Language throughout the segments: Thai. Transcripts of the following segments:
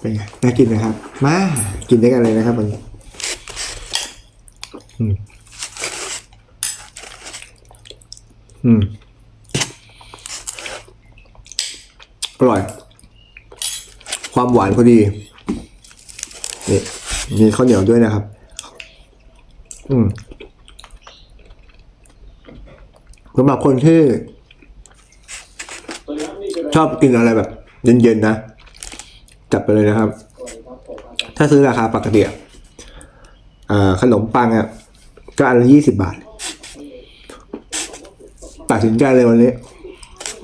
เป็นไงน่ากินนะครับ มากินด้วยกันเลยนะครับวันนี้อืมอืมอร่อย ความหวานพอดีนี่มีข้าวเหนียวด้วยนะครับ อืมสำหรับคนที่ชอบกินอะไรแบบ เย็นๆนะ จัดไปเลยนะครับ ถ้าซื้อราคาปกติอ่าขนมปังอะก็อันละยี่สิบบาท ตัดสินใจเลยวันนี้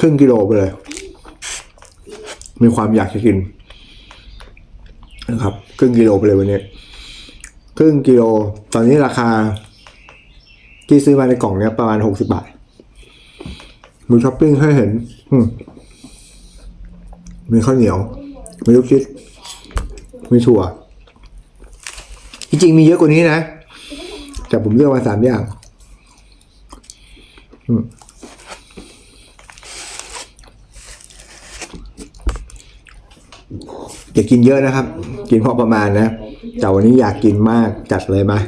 ครึ่งกิโลไปเลย มีความอยากจะกินนะครับครึ่งกิโลไปเลยวันนี้ครึ่งกิโล ตอนนี้ราคา ที่ซื้อมาในกล่องเนี้ยประมาณหกสิบาทมีช้อปปิ้งให้เห็น มีข้าวเหนียว มีลูกชิด มีถั่ว จริงๆมีเยอะกว่านี้นะ แต่ผมเลือกมาสามอย่างอืมอย่ากินเยอะนะครับ กินพอประมาณนะ แต่วันนี้อยากกินมากจัดเลยมา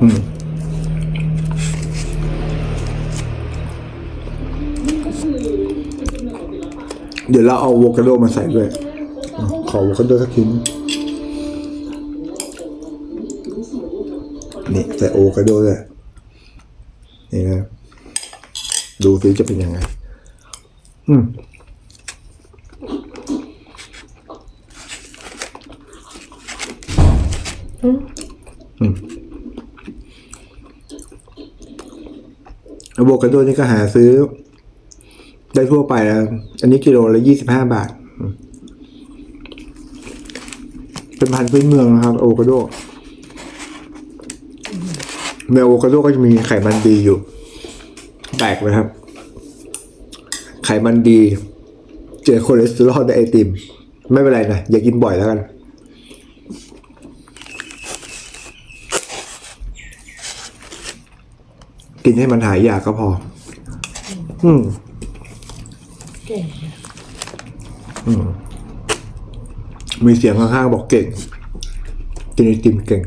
อืม เดี๋ยวเราเอาโวคาโดมาใส่ด้วยอขอโวคาโดสักชิ้นนี่ใส่โวคาโดด้วยนี่นะดูสิจะเป็นยังไงอืมอืมอะโวคาโดนี่ก็หาซื้อ ได้ทั่วไปนะอันนี้กิโลละยี่สิบห้าบาท เป็นพันธุ์พื้นเมืองนะครับอะโวคาโดในอะโวคาโดก็จะมีไขมันดีอยู่ แปลกไหมครับ ไขมันดี เจอคอเลสเตอรอลในไอติม ไม่เป็นไรนะ อย่ากินบ่อยแล้วกันกินให้มันหายอยากก็พอ อืม ก่งมีเสียงข้างๆบอกเก่งกินไอติมเก่ง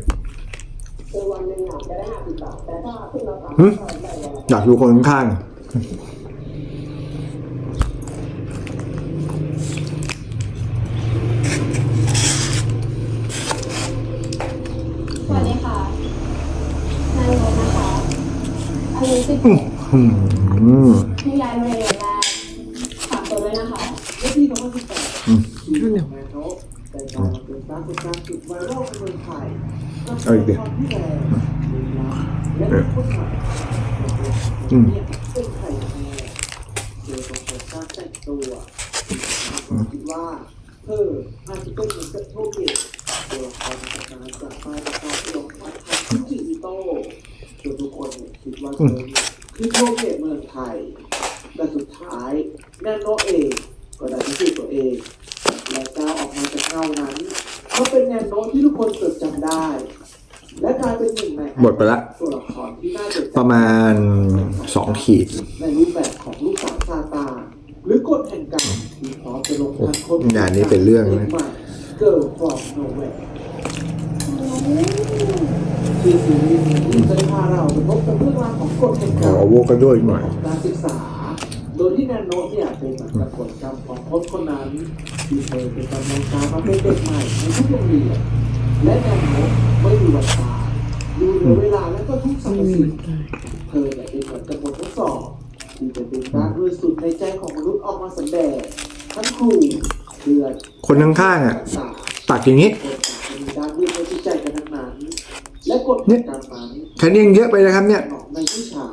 หึอยากดูคนข้างๆสวัสดีค่ะนายรถนะคะอายุสิบหกอืมที่ เอาอีกเดียวอืมว่าเอออาจจะเป็นเหมือนกับโชคดีตัวละครจากการกลับมาจากการที่ลงมาทำธุรกิอีโต้จนทุกคนเนี่ยคิดว่าเธอเนี่ยคือโชคดีเมืองไทยแต่สุดท้ายแนนโนเองก็ได้พิสูจน์ตัวเอง เงานั้นเขาเป็นแนนโนที่ทุกคนจดจำได้ และกลายเป็นหนึ่งในหมดไปละ ตัวละครที่น่าจดจำประมาณสองขีดในรูปแบบของลูกสาวซาตานหรือกฎแห่งกรรมที่พร้อมจะลงทันคนงานนี้เป็นเรื่องนะ เกิร์ลฟอร์มโนเวร์ที่ซีรีส์นี้จะพาเราไปพบกับเรื่องราวของกฎแห่งขกรอรมอะโวคาโดอีกหน่อยของการศึกษา โดยที่แนนโนตเนี่ยเป็นเหมือนกับกฎกรรมของคนคนนั้นที่เธอเป็นกำลังการมาเป็นเด็กใหม่ในทุกโรงเรียนและแนนโนตไม่มีวันตายดูเหลือเวลาและก็ทุกสรรพสิ่งเธอเนี่ยเป็นเหมือนกับบททดสอบที่จะดึงด้านบริสุทธิ์ในใจของมนุษย์ออกมาแสดงทั้งครูเพื่อนคนข้างๆอะตักอย่างนี้คนต่างมีด้านมืดในจิตใจกันทั้งนั้นและกฎแห่งการนั้นแค่นี้ยังเยอะไปนะครับเนี่ยในวิชา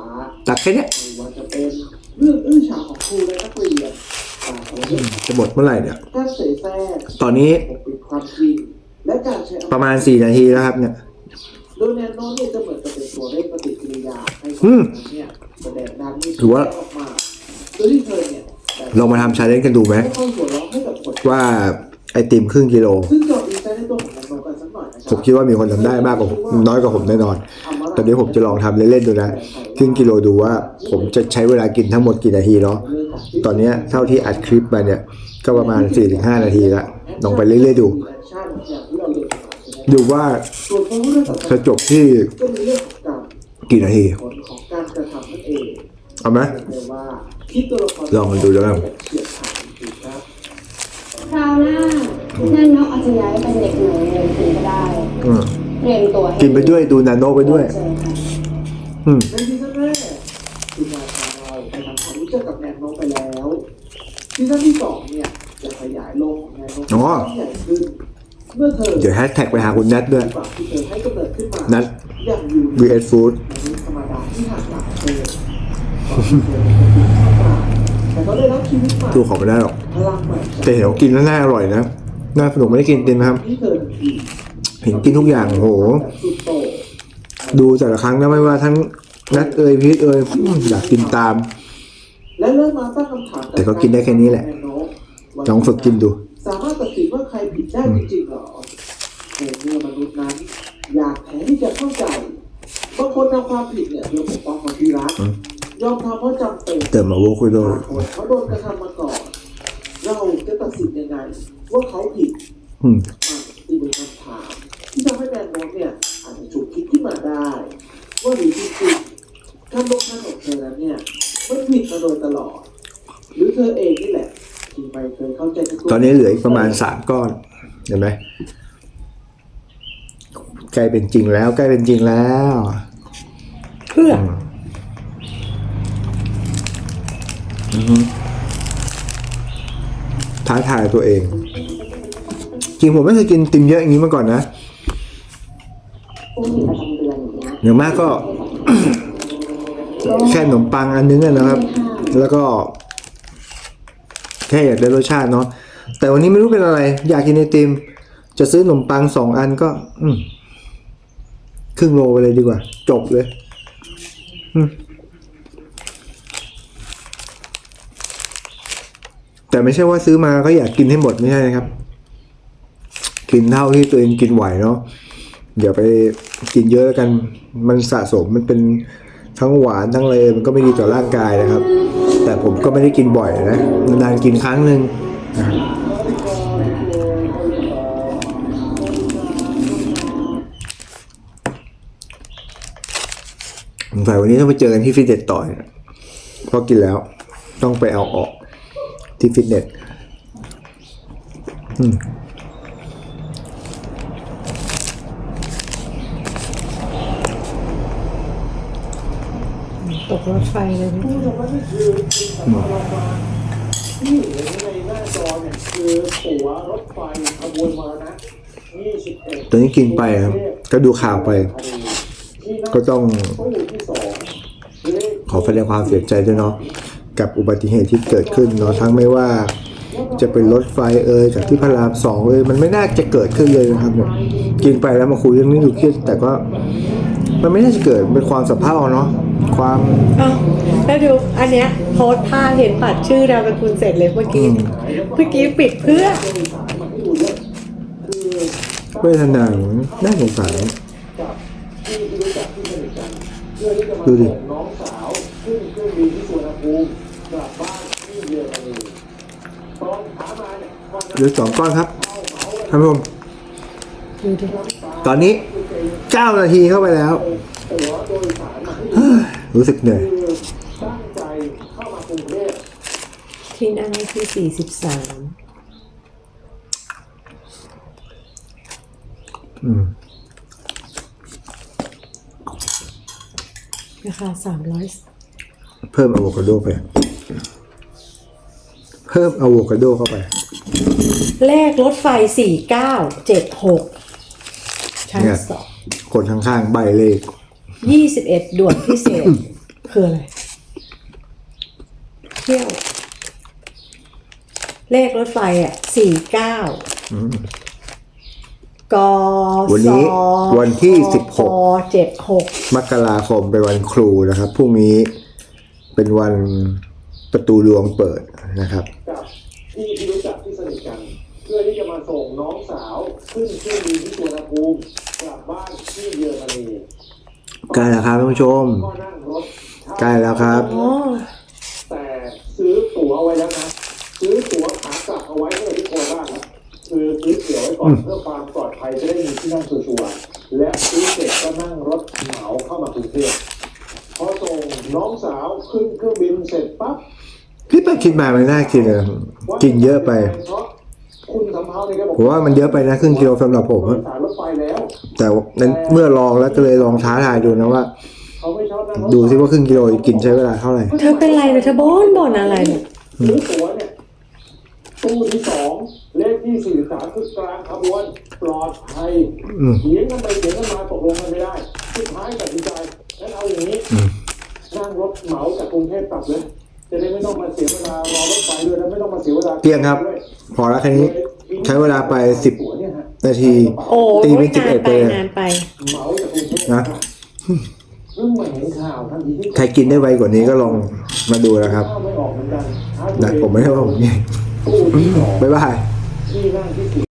ตักแค่นี้ว่าจะเป็น เรื่องอื้อฉาวของครูและนักเรียนการเอาเรื่องจะหมดเมื่อไหร่เนี่ย การเสแสร้งตอนนี้ปกปิดความจริงและการใช้อำนจประมาณสี่นาทีแล้วครับเนี่ย โดยแนวโน้มเนี่ยจะเหมือนกับเป็นตัวเลขปฏิกิริยาให้คอืนมนั้นเนี่ยแสดงด้านนี้ถือว่า ออกมาโดยที่เธอเนี่ยลองมาทำชาเลนจ์กันดูไหมไม่ค่อยหัวเราะให้กับคนว่าไอติมครึ่งกิโล ซึ่งโจทย์ดีไซน์ในตัวของแนวโน้มกันสักหน่อยนะครัผมคิดว่ามีคนทำได้มากกว่าผมน้อยกว่าผมแน่นอน ตอนนี้ผมจะลองทำเล่นๆดูนะครึ่งกิโลดูว่าผมจะใช้เวลากินทั้งหมดกี่นาทีเนาะตอนเนี้ยเท่าที่อัดคลิปมาเนี่ย ก็ประมาณ 4-5 นาทีละลองไปเรื่อยๆดู ดูว่าส่วนของเรื่องต่อไปจะจบที่ก็เป็นเรื่องของการกี่นาทีผลของการกระทำนั่นเองเอาไหมเรียกว่าที่ตัวละครลองมาดูแล้วกันเฉียดขาดจริงๆครับคราวหน้านั่นนกอาจจะย้ายไปเป็นเด็กหนุ่มเรียนคุณก็ได้อืม เตรียมตัวให้กินไปด้วยดูนาโนไปด้วยเจอค่ะอืม ในซีซั่นแรกคุณนายพาเราไปทำความรู้จักกับแนนโนไปแล้วซีซั่นที่สองเนี่ยจะขยายโลกของแนนโนอ๋อ ให้ใหญ่ขึ้นเมื่อเธอเดี๋ยวแฮชแท็กไปหาคุณนัทด้วย ฝั่งที่เธอให้กำเนิดขึ้นมานัท อย่างอยู่ vs food มนุษย์ธรรมดาที่หักหลังเธอก่อนที่เธอจะเป็นข้าวปลาแต่ก็ได้รับชีวิตใหม่ดูของไม่ได้หรอก พลังใหม่แต่เห็นเขากินแล้วน่าอร่อยนะ น่าสนุกไม่ได้กินเต็มนะครับ ที่เธอที เห็นกินทุกอย่างโอ้โหสุดโต่งดูแต่ละครั้งนะไม่ว่าทั้งนัดเอ่ยพีทเอ่ยอืมอยากกินตามและเริ่มมาตั้งคำถาม แต่ก็กินได้แค่นี้แหละลองฝึกกินดู สามารถตัดสินว่าใครผิดได้จริงๆหรอในเมื่อมนุษย์นั้น อยากแท้ที่จะเข้าใจบางคนทำความผิดเนี่ยเพื่อปกป้องคนที่รักอืมยอมทำเพราะจำเป็นเติมมาโวคุโดบางคนเขาโดนกระทำมาก่อนเราจะตัดสินยังไงว่าเขาผิดอืมอะนี่เป็นคำถาม ที่ทำให้แมนโนตเนี่ยอาจจะฉุกคิดขึ้นมาได้ ว่าหรือจริงๆการลงทันของเธอนั้นเนี่ยมันผิดมาโดยตลอด หรือเธอเองนี่แหละที่ไม่เคยเข้าใจตัวตอนนี้เหลืออีกประมาณสามก้อนเห็นไหมใกล้เป็นจริงแล้วใกล้เป็นจริงแล้วเพื่ออือฮึท้าทายตัวเอง จริงผมไม่เคยกินติมเยอะอย่างนี้มาก่อนนะ ผู้มีประจำเดือนอย่างเงี้ยอย่างมากก็ แค่ขนมปังอันนึงอะนะครับ แล้วก็ แค่อยากได้รสชาติเนาะแต่วันนี้ไม่รู้เป็นอะไร อยากกินไอติม จะซื้อขนมปังสองอันก็ อืมครึ่งโลไปเลยดีกว่า จบเลย อืมแต่ไม่ใช่ว่าซื้อมาก็อยากกินให้หมดไม่ใช่นะครับ กินเท่าที่ตัวเองกินไหวเนาะ อย่าไปกินเยอะแล้วกัน มันสะสมมันเป็นทั้งหวานทั้งอะไรมันก็ไม่ดีต่อร่างกายนะครับ แต่ผมก็ไม่ได้กินบ่อยนะนานๆกินครั้งหนึ่งนะครับสงสัยวันนี้ต้องไปเจอกันที่ฟิตเนสต่อยเพราะกินแล้วต้องไปเอาออกที่ฟิตเนสอืม ตกรถไฟเลยนะผู้ชมว่านี่คือจินตนาการที่เห็นในหน้าจอเนี่ยคือตั๋วรถไฟขบวนมานะ21ตอนนี้กินไปครับ ก็ดูข่าวไป ก็ต้องตู้ที่สองขอแสดงความเสียใจด้วยเนาะกับอุบัติเหตุที่เกิดขึ้นเนาะทั้งไม่ว่าจะเป็นรถไฟเอ่ยจากที่พระรามสองเอ่ยมันไม่น่าจะเกิดขึ้นเลยนะครับเนี่ยกินไปแล้วมาคุยเรื่องนี้ดูเครียดแต่ก็มันไม่น่าจะเกิดเป็นความสับเพร่าเนาะ ความเอ้าแล้วดูอันเนี้ยโพสต์ภาพเห็นปัดชื่อนามสกุลเสร็จเลยเมื่อกี้อืมเมื่อกี้ปิดเพื่อ เวทนาน่าสงสารกับที่รู้จักที่สนิทกันเพื่อที่จะมาดูดิส่งน้องสาวขึ้นเครื่องบินที่สุวรรณภูมิกลับบ้านที่เยอรมนีตอนขามาเนี่ยวันนั้นเหลือสองก้อนครับท่านผู้ชมดูดิตอนนี้เก้านาทีเข้าไปแล้วตั๋วโดยสา รมาให้เฮ้ยรู้สึกเหนื่อยคือตั้งใจเข้ามากรุงเทพที่นั่งที่สี่สิบสามอืมราคาสามร้อยเพิ่มอะโวคาโดไป เพิ่มอะโวคาโดเข้าไปแลกรถไฟสี่เก้าเจ็ดหกชั้นเนี่ย สอง คนข้างๆ ใบเลข ยี่สิบเอ็ดด่วนพิเศษ คืออะไร เที่ยว เลขรถไฟอะสี่เก้าอืมกวันนี้สวันที่ป16เจ็ดหกมกราคมเป็นวันครูนะครับพรุ่งนี้เป็นวันประตูดวงเปิดนะครับกับที่ที่รู้จักที่สนิทกัน เพื่อที่จะมาส่งน้องสาว ขึ้นเครื่องบินที่สุวรรณภูมิกลับบ้านที่เยอรมนี ใกล้แล้วครับท่านผู้ชมก็นั่งรถใกล้แล้วครับอ๋อแต่ซื้อตั๋วเอาไว้แล้วนะซื้อตั๋วขากลับเอาไว้เพื่อที่โคราชนะคือซื้อตั๋วไว้ก่อนเพื่อความปลอดภัยจะได้มีที่นั่งชัวร์ๆและซื้อเสร็จก็นั่งรถเหมาเข้ามากรุงเทพพอส่งน้องสาวขึ้นเครื่องบินเสร็จปั๊บคิดไปคิดมาไม่น่ากินเลยกินเยอะไป เพราะคุณสำเภาเนี่ยแกบอกผมว่ามันเยอะไปนะครึ่งกิโลสำหรับผมอะ สายรถไฟ แล้วแต่นั้นเมื่อลองแล้วก็เลยลองท้าทายดูนะว่าเขาไม่ชอบนั่งรถดูซิว่าครึ่งกิโลกินใช้เวลาเท่าไหร่เธอเป็นไรเนี่ยเธอบ่นบ่นอะไรเนี่ยซื้อตั๋วเนี่ยตู้ที่สองเลขที่สี่สามคือกลางขบวนปลอดภัยอืมเถียงกันไปเถียงกันมาตกลงกันไม่ได้สุดท้ายตัดสินใจงั้นเอาอย่างนี้อืมนั่งรถเหมาจากกรุงเทพกลับเลยจะได้ไม่ต้องมาเสียเวลารอรถไฟด้วยและไม่ต้องมาเสียเวลาเกลี้ยงครับ พอแล้วแค่นี้ ใช้เวลาไปสิบตั๋วเนี่ยฮะนาที โอ้ตียเป็นนานไป11ไปเลยนานไป เหมาจากกรุงเทพนะเพิ่งมาเห็นข่าวทันทีที่ใครกินได้ไวกว่านี้ก็ลองมาดูนะครับข้าวไม่ออกเหมือนกันนะผมไม่ได้ว่าผมนี่ตู้ที่สองบ๊ายบาย ที่นั่งที่สี่